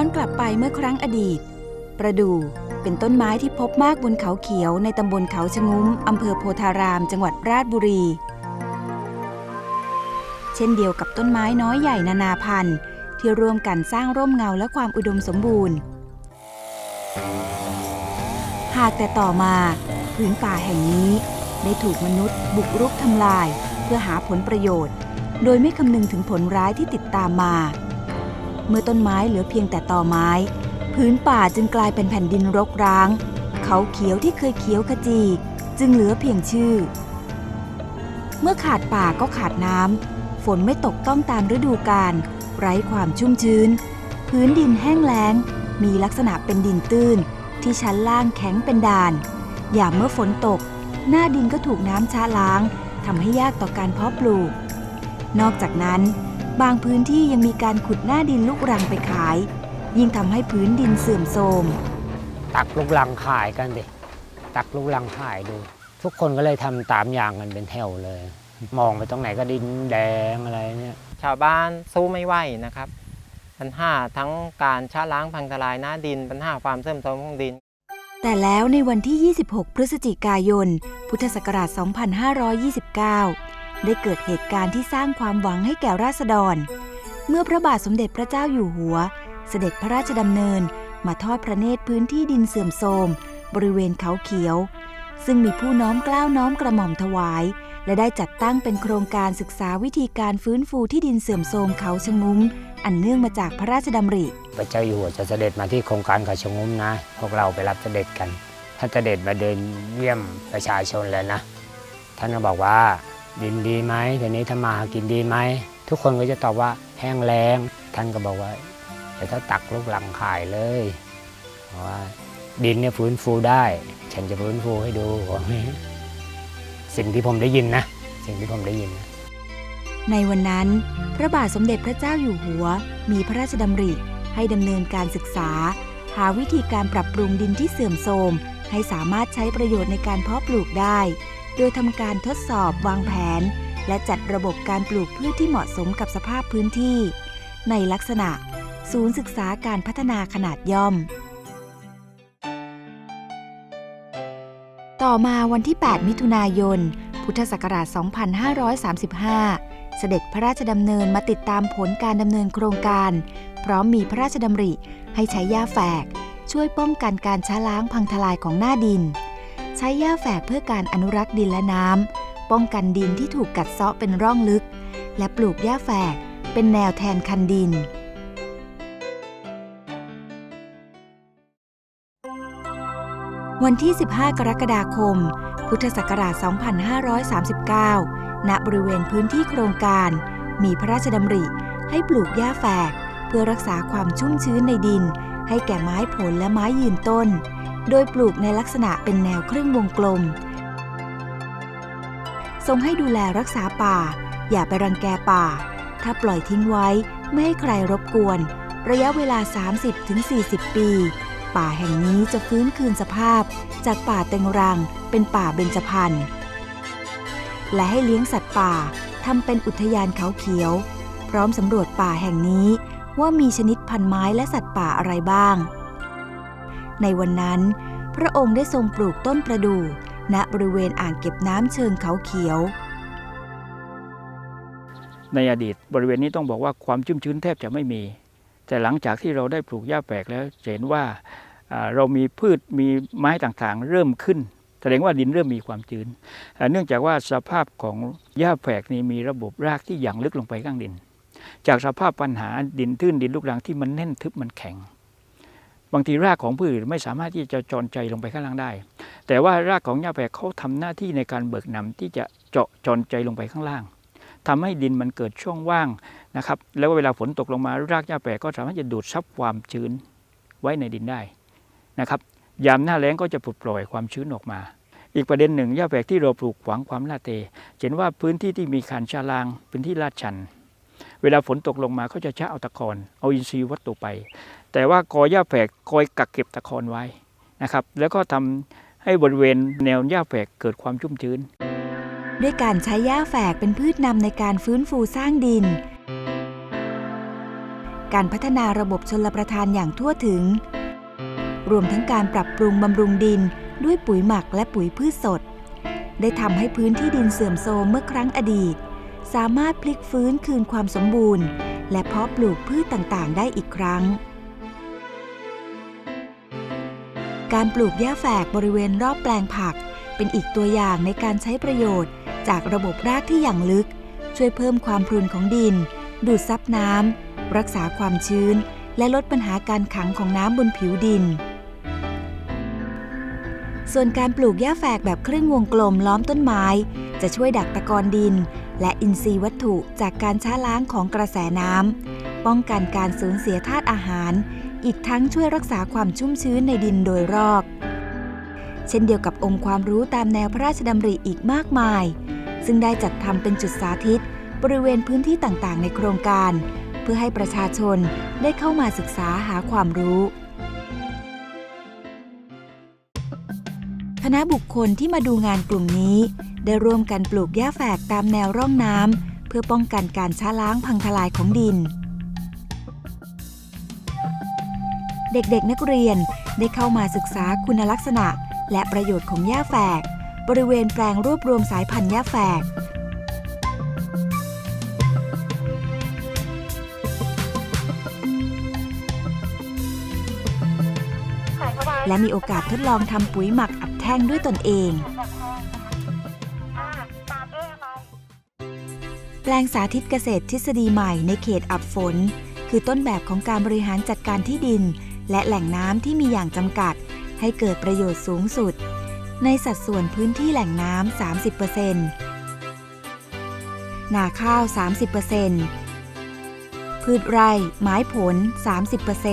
อนกลับไปเมื่อครั้งอดีต ประดู่เป็นต้นไม้ที่พบมากบนเขาเขียวในตำบลเขาชะงุ้มอำเภอโพธาราม จังหวัดราชบุรี เช่นเดียวกับต้นไม้น้อยใหญ่นานาพันธุ์ ที่ร่วมกันสร้างร่มเงาและความอุดมสมบูรณ์ หากแต่ต่อมาพื้นป่าแห่งนี้ได้ถูกมนุษย์ บุกรุกทำลาย เพื่อหาผลประโยชน์ โดยไม่คำนึงถึงผลร้ายที่ติดตามมา เมื่อต้นไม้เหลือเพียงแต่ตอไม้ พื้นป่าจึงกลายเป็นแผ่นดินรกร้าง เขาเขียวที่เคยเขียวขจี จึงเหลือเพียงชื่อ เมื่อขาดป่าก็ขาดน้ำฝนไม่ตกต้องตามฤดูกาลไร้ความชุ่มชื้น พื้นดินแห้งแล้ง มีลักษณะเป็นดินตื้น ที่ชั้นล่างแข็งเป็นด่าน อย่ามเมื่อฝนตก หน้าดินก็ถูกน้ำช้าล้างทำให้ยากต่อการเพาะปลูก นอกจากนั้น บางพื้นที่ยังมีการขุดหน้าดินลูกรังไปขาย ยิ่งทำให้พื้นดินเสื่อมโทรม ตักลูกลังขายกันดิ ตักลูกลังขายดู ทุกคนก็เลยทำตามอย่างกันเป็นแถวเลย มองไปตรงไหนก็ดินแดงอะไรเนี่ย ชาวบ้านสู้ไม่ไหวนะครับ ปัญหาทั้งการชะล้างพังทลายหน้าดิน ปัญหาความเสื่อมโทรมของดิน แต่แล้วในวันที่ 26 พฤศจิกายน พุทธศักราช 2529 ได้เกิดเหตุการณ์ที่สร้างความหวังให้แก่ราษฎร เมื่อพระบาทสมเด็จพระเจ้าอยู่หัว เสด็จพระราชดำเนิน มาทอดพระเนตรพื้นที่ดินเสื่อมโทรมบริเวณเขาเขียว ซึ่งมีผู้น้อมกล้าวน้อมกระหม่อมถวาย และได้จัดตั้งเป็นโครงการศึกษาวิธีการฟื้นฟูที่ดินเสื่อมโทรมเขาชะงุ้ม อันเนื่องมาจากพระราชดำริ พระเจ้าอยู่หัวจะเสด็จมาที่โครงการเขาชะงุ้มนะ พวกเราไปรับเสด็จกันถ้านเสด็จมาเดินเยี่ยมประชาชนแล้วนะ ท่านก็บอกว่า ดินดีไหมเดี๋ยวนี้ทำมาหากินดีไหม ทุกคนก็จะตอบว่าแห้งแล้ง ท่านก็บอกว่าเดี๋ยวถ้าตักลูกหลังขายเลยเพราะว่าดินเนี่ยฟื้นฟูได้ ฉันจะฟื้นฟูให้ดูบอกนี้สิ่งที่ผมได้ยินนะ สิ่งที่ผมได้ยินนะในวันนั้น พระบาทสมเด็จพระเจ้าอยู่หัว มีพระราชดำริให้ดำเนินการศึกษา หาวิธีการปรับปรุงดินที่เสื่อมโทรม ให้สามารถใช้ประโยชน์ในการเพาะปลูกได้ โดยทำการทดสอบวางแผน และจัดระบบการปลูกพืชที่เหมาะสมกับสภาพพื้นที่ ในลักษณะ ศูนย์ศึกษาการพัฒนาขนาดย่อม ต่อมาวันที่ 8 มิถุนายน พุทธศักราช 2535 เสด็จพระราชดำเนินมาติดตามผลการดำเนินโครงการ พร้อมมีพระราชดำริให้ใช้หญ้าแฝก ช่วยป้องกันการช้าล้างพังทลายของหน้าดิน ใช้หญ้าแฝกเพื่อการอนุรักษ์ดินและน้ำป้องกันดินที่ถูกกัดเซาะเป็นร่องลึก และปลูกหญ้าแฝกเป็นแนวแทนคันดิน วันที่ 15 กรกฎาคม พุทธศักราช 2539 ณ บริเวณพื้นที่โครงการ มีพระราชดำริให้ปลูกหญ้าแฝก เพื่อรักษาความชุ่มชื้นในดิน ให้แก่ไม้ผลและไม้ยืนต้น โดยปลูกในลักษณะเป็นแนวครึ่งวงกลม ทรงให้ดูแลรักษาป่า อย่าไปรังแกป่า ถ้าปล่อยทิ้งไว้ไม่ให้ใครรบกวน ระยะเวลา 30-40 ปี ป่าแห่งนี้จะฟื้นคืนสภาพ จากป่าเต็งรังเป็นป่าเบญจพรรณและให้เลี้ยงสัตว์ป่าทำเป็นอุทยานเขาเขียว พร้อมสำรวจป่าแห่งนี้ว่ามีชนิดพันไม้และสัตว์ป่าอะไรบ้าง ในวันนั้น พระองค์ได้ทรงปลูกต้นประดู่ณบริเวณอ่างเก็บน้ำเชิงเขาเขียว ในอดีตบริเวณนี้ต้องบอกว่าความชุ่มชื้นแทบจะไม่มี แต่หลังจากที่เราได้ปลูกหญ้าแฝกแล้วเห็นว่าเรามีพืชมีไม้ต่างๆ เริ่มขึ้น แสดงว่าดินเริ่มมีความชื้น เนื่องจากว่าสภาพของหญ้าแฝกนี้มีระบบรากที่หยั่งลึกลงไปข้างดิน จากสภาพปัญหาดินตื้นดินลูกรังที่มันแน่นทึบมันแข็ง บางทีรากของพืชไม่สามารถที่จะจรใจลงไปข้างล่างได้ แต่ว่ารากของหญ้าแฝกเขาทำหน้าที่ในการเบิกนำที่จะเจาะจรใจลงไปข้างล่างทำให้ดินมันเกิดช่องว่างนะครับ แล้วเวลาฝนตกลงมารากหญ้าแฝกก็สามารถจะดูดซับความชื้นไว้ในดินได้นะครับ ยามหน้าแล้งก็จะปลดปล่อยความชื้นออกมา อีกประเด็นหนึ่งหญ้าแฝกที่เราปลูกขวางความลาดเตเห็นว่าพื้นที่ที่มีคานชาลางเป็นที่ลาดชันเวลาฝนตกลงมาก็จะชะเอาตะกอนเอาอินทรีย์วัตถุไป แต่ว่ากอหญ้าแฝกคอยกักเก็บตะกอนไว้นะครับ แล้วก็ทำให้บริเวณแนวหญ้าแฝกเกิดความชุ่มชื้น ด้วยการใช้หญ้าแฝกเป็นพืชนำในการฟื้นฟูสร้างดิน การพัฒนาระบบชนลประทานอย่างทั่วถึง รวมทั้งการปรับปรุงบำรุงดินด้วยปุ๋ยหมักและปุ๋ยพืชสด ได้ทำให้พื้นที่ดินเสื่อมโทรมเมื่อครั้งอดีต สามารถพลิกฟื้นคืนความสมบูรณ์ และเพาะปลูกพืชต่างๆ ได้อีกครั้ง การปลูกหญ้าแฝกบริเวณรอบแปลงผัก เป็นอีกตัวอย่างในการใช้ประโยชน์ จากระบบรากที่อย่างลึก ช่วยเพิ่มความพรุนของดิน ดูดซับน้ำรักษาความชื้น และลดปัญหาการขังของน้ำบนผิวดิน ส่วนการปลูกหญ้าแฝกแบบครึ่งวงกลมล้อมต้นไม้ จะช่วยดักตะกอนดิน และอินทรีย์วัตถุจากการช้าล้างของกระแสน้ำป้องกันการสูญเสียธาตุอาหาร อีกทั้งช่วยรักษาความชุ่มชื้นในดินโดยรอบ เช่นเดียวกับองค์ความรู้ตามแนวพระราชดำริอีกมากมาย ซึ่งได้จัดทำเป็นจุดสาธิต บริเวณพื้นที่ต่างๆ ในโครงการ เพื่อให้ประชาชนได้เข้ามาศึกษาหาความรู้คณะบุคคลที่มาดูงานกลุ่มนี้ ได้ร่วมกันปลูกหญ้าแฝกตามแนวร่องน้ำเพื่อป้องกันการช้าล้างพังทลายของดิน เด็กๆนักเรียนได้เข้ามาศึกษาคุณลักษณะ และประโยชน์ของหญ้าแฝก บริเวณแปลงรวบรวมสายพันธุ์หญ้าแฝก และมีโอกาสทดลองทำปุ๋ยหมักอัดแท่งด้วยตนเอง แปลงสาธิตเกษตรทฤษฎีใหม่ในเขตอับฝนคือต้นแบบของการบริหารจัดการที่ดิน และแหล่งน้ำที่มีอย่างจำกัด ให้เกิดประโยชน์สูงสุด ในสัดส่วนพื้นที่แหล่งน้ำ 30%นาข้าว 30%พืชไร่ ไม้ผล 30%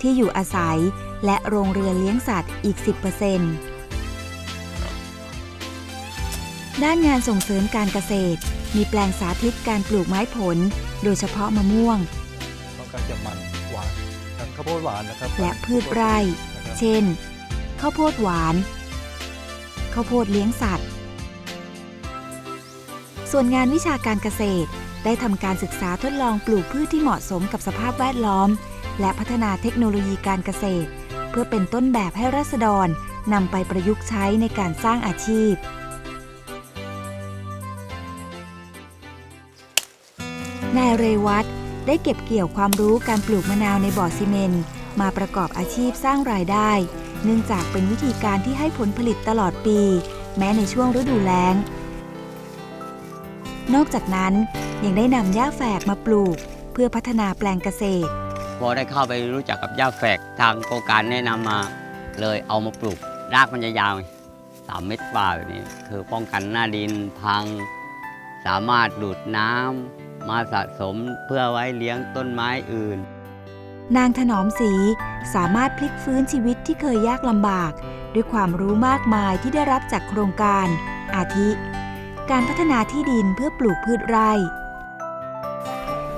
ที่อยู่อาศัยและโรงเรือนเลี้ยงสัตว์อีก 10%ด้านงานส่งเสริมการเกษตร มีแปลงสาธิตการปลูกไม้ผล โดยเฉพาะมะม่วงต้อง การจะมันหวานครับข้าวโพดหวานนะครับและพืชไร่นะครับเช่น ข้าวโพดหวาน ข้าวโพดเลี้ยงสัตว์ ส่วนงานวิชาการเกษตร ได้ทำการศึกษาทดลองปลูกพืชที่เหมาะสมกับสภาพแวดล้อม และพัฒนาเทคโนโลยีการเกษตร เพื่อเป็นต้นแบบให้รัษฎรนำไปประยุกต์ใช้ในการสร้างอาชีพนายเรวัต ได้เก็บเกี่ยวความรู้การปลูกมะนาวในบ่อซีเมนมาประกอบอาชีพสร้างรายได้ เนื่องจากเป็นวิธีการที่ให้ผลผลิตตลอดปี แม้ในช่วงฤดูแล้ง นอกจากนั้นยังได้นำหญ้าแฝกมาปลูก เพื่อพัฒนาแปลงเกษตร พอได้เข้าไปรู้จักกับหญ้าแฝกทางโครงการแนะนำมาเลยเอามาปลูก รากมันจะยาวสามเมตรกว่าแบบนี้ คือป้องกันหน้าดินพัง สามารถดูดน้ำ มาสะสมเพื่อไว้เลี้ยงต้นไม้อื่น นางถนอมศรีสามารถพลิกฟื้นชีวิตที่เคยยากลำบาก ด้วยความรู้มากมายที่ได้รับจากโครงการ อาทิ การพัฒนาที่ดินเพื่อปลูกพืชไร่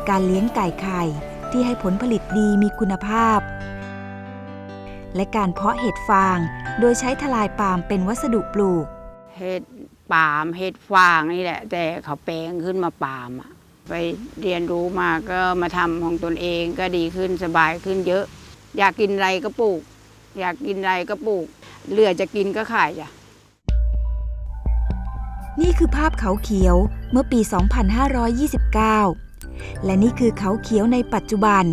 การเลี้ยงไก่ไข่ที่ให้ผลผลิตดีมีคุณภาพ และการเพาะเห็ดฟางโดยใช้ทลายปาล์มเป็นวัสดุปลูก เห็ดปาล์มเห็ดฟางนี่แหละ แต่เขาแปลงขึ้นมาปาล์มอะ ไปเรียนรู้มาก็มาทำของตนเองก็ดีขึ้นสบายขึ้นเยอะ อยากกินอะไรก็ปลูก อยากกินอะไรก็ปลูก เหลือจะกินก็ขายจ้ะนี่คือภาพเขาเขียวเมื่อปี 2529 และนี่คือเขาเขียวในปัจจุบัน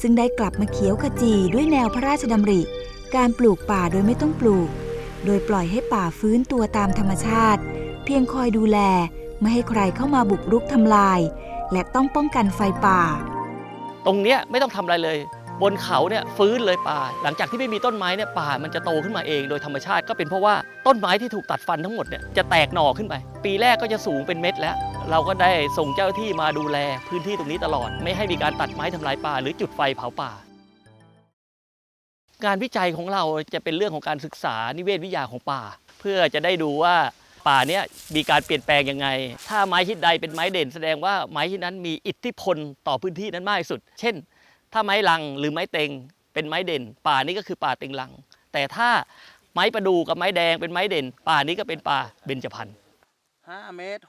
ซึ่งได้กลับมาเขียวขจีด้วยแนวพระราชดำริ การปลูกป่าโดยไม่ต้องปลูก โดยปล่อยให้ป่าฟื้นตัวตามธรรมชาติ เพียงคอยดูแล ไม่ให้ใครเข้ามาบุกรุกทำลาย และต้องป้องกันไฟป่า ตรงเนี้ยไม่ต้องทำอะไรเลย บนเขาเนี่ยฟื้นเลยป่า หลังจากที่ไม่มีต้นไม้เนี่ยป่ามันจะโตขึ้นมาเองโดยธรรมชาติก็เป็นเพราะว่าต้นไม้ที่ถูกตัดฟันทั้งหมดเนี่ยจะแตกหน่อขึ้นไป ปีแรกก็จะสูงเป็นเม็ดแล้ว เราก็ได้ส่งเจ้าหน้าที่มาดูแลพื้นที่ตรงนี้ตลอด ไม่ให้มีการตัดไม้ทำลายป่า หรือจุดไฟเผาป่า งานวิจัยของเราจะเป็นเรื่องของการศึกษานิเวศวิทยาของป่า เพื่อจะได้ดูว่า ป่าเนี้ยมีการเปลี่ยนแปลงยังไง ถ้าไม้ชนิดใดเป็นไม้เด่น แสดงว่าไม้ชนิดนั้นมีอิทธิพลต่อพื้นที่นั้นมากที่สุด เช่น ถ้าไม้ลังหรือไม้เต็งเป็นไม้เด่น ป่านี้ก็คือป่าเต็งลัง แต่ถ้าไม้ประดูกับไม้แดงเป็นไม้เด่น ป่านี้ก็เป็นป่าเบญจพรรณ5เมตร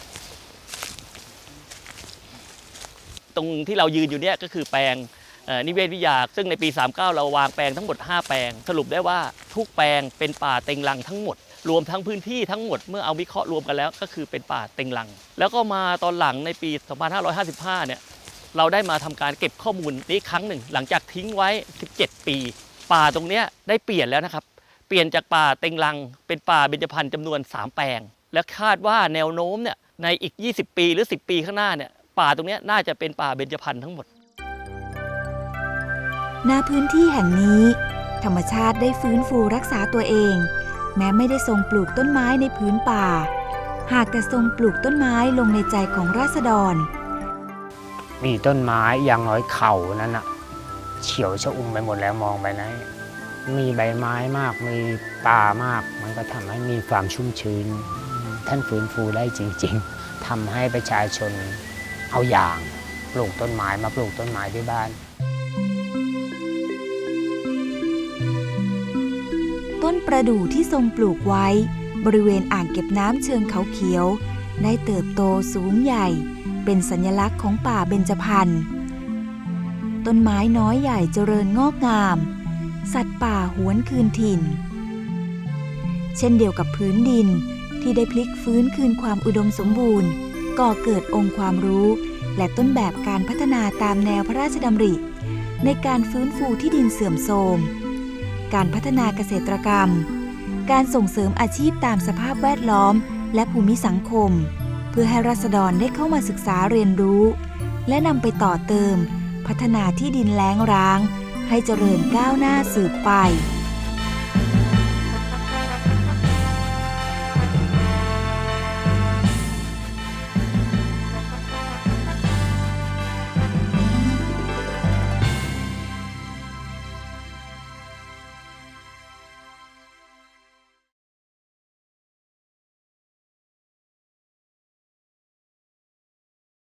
65ตรงที่เรายืนอยู่เนี่ยก็คือแปลงเอ่อนิเวศวิทยา ซึ่งในปี 39 เราวางแปลงทั้งหมด 5 แปลง สรุปได้ว่าทุกแปลงเป็นป่าเต็งรังทั้งหมด รวมทั้งพื้นที่ทั้งหมดเมื่อเอาวิเคราะห์รวมกันแล้ว ก็คือเป็นป่าเต็งรัง แล้วก็มาตอนหลังในปี 2555 เนี่ยเราได้มาทำการเก็บข้อมูลนี้ครั้งหนึ่ง หลังจากทิ้งไว้ 17 ปี ป่าตรงนี้ได้เปลี่ยนแล้วนะครับ เปลี่ยนจากป่าเต็งรัง เป็นป่าเบญจพรรณจำนวน 3 แปลง และคาดว่าแนวโน้มเนี่ยในอีก 20 ปีหรือ 10 ปีข้างหน้าเนี่ยป่าตรงนี้น่าจะเป็นป่าเบญจพรรณทั้งหมดณพื้นที่แห่งนี้ ธรรมชาติได้ฟื้นฟูรักษาตัวเอง แม้ไม่ได้ทรงปลูกต้นไม้ในพื้นป่า หากแต่ทรงปลูกต้นไม้ลงในใจของราษฎร มีต้นไม้อย่างน้อยเข่านั้นอะเขียวชอุ่มไปหมดแล้วมองไปนะมีใบไม้มาก มีป่ามาก มันก็ทำให้มีความชุ่มชื้น ท่านฟื้นฟูได้จริง ๆทำให้ประชาชนเอาอย่างปลูกต้นไม้มาปลูกต้นไม้ที่บ้าน ต้นประดู่ที่ทรงปลูกไว้ บริเวณอ่างเก็บน้ำเชิงเขาเขียว ได้เติบโตสูงใหญ่ เป็นสัญลักษณ์ของป่าเบญจพรรณต้นไม้น้อยใหญ่เจริญงอกงาม สัตว์ป่าหวนคืนถิ่น เช่นเดียวกับพื้นดินที่ได้พลิกฟื้นคืนความอุดมสมบูรณ์ ก่อเกิดองค์ความรู้ และต้นแบบการพัฒนาตามแนวพระราชดำริ ในการฟื้นฟูที่ดินเสื่อมโทรม การพัฒนาเกษตรกรรม การส่งเสริมอาชีพตามสภาพแวดล้อม และภูมิสังคม เพื่อให้รัษฎรได้เข้ามาศึกษาเรียนรู้ และนำไปต่อเติม พัฒนาที่ดินแล้งร้าง ให้เจริญก้าวหน้าสืบไป